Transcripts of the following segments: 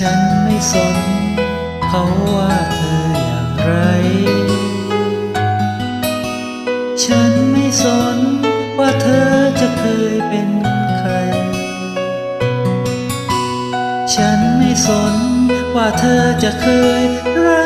ฉันไม่สน เขาว่าเธออย่างไร ฉันไม่สนว่าเธอจะเคยเป็นใคร ฉันไม่สนว่าเธอจะเคยรัก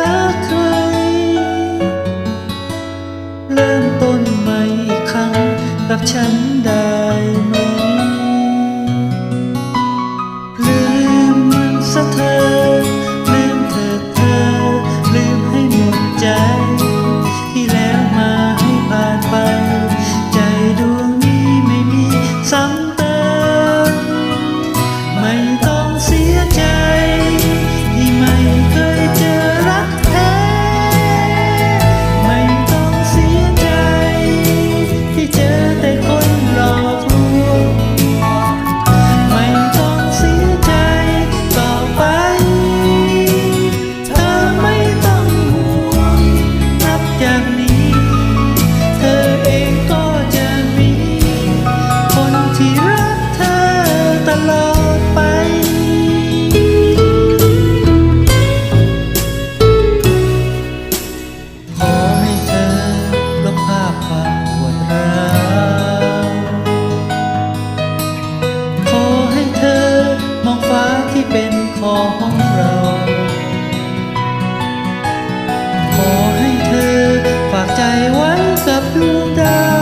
วันกับดวงดาว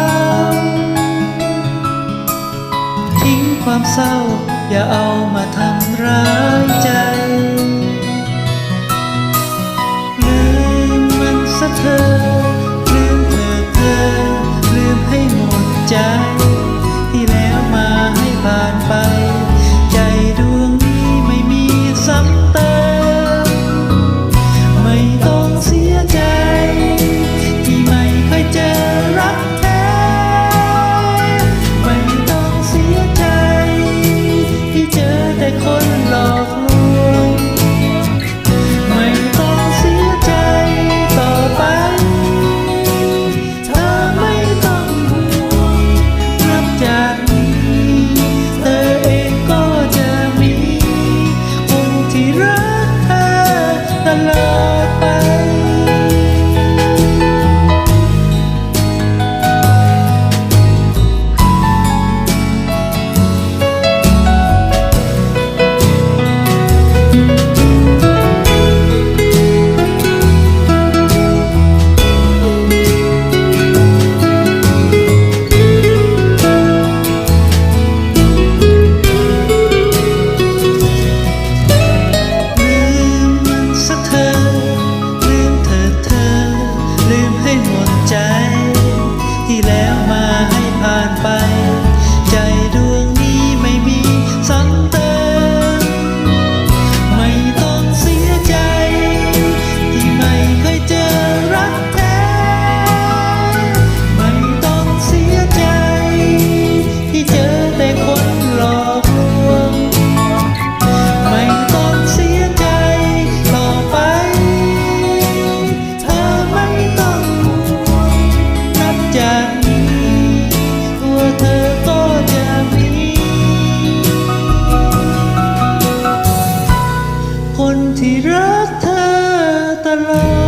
alone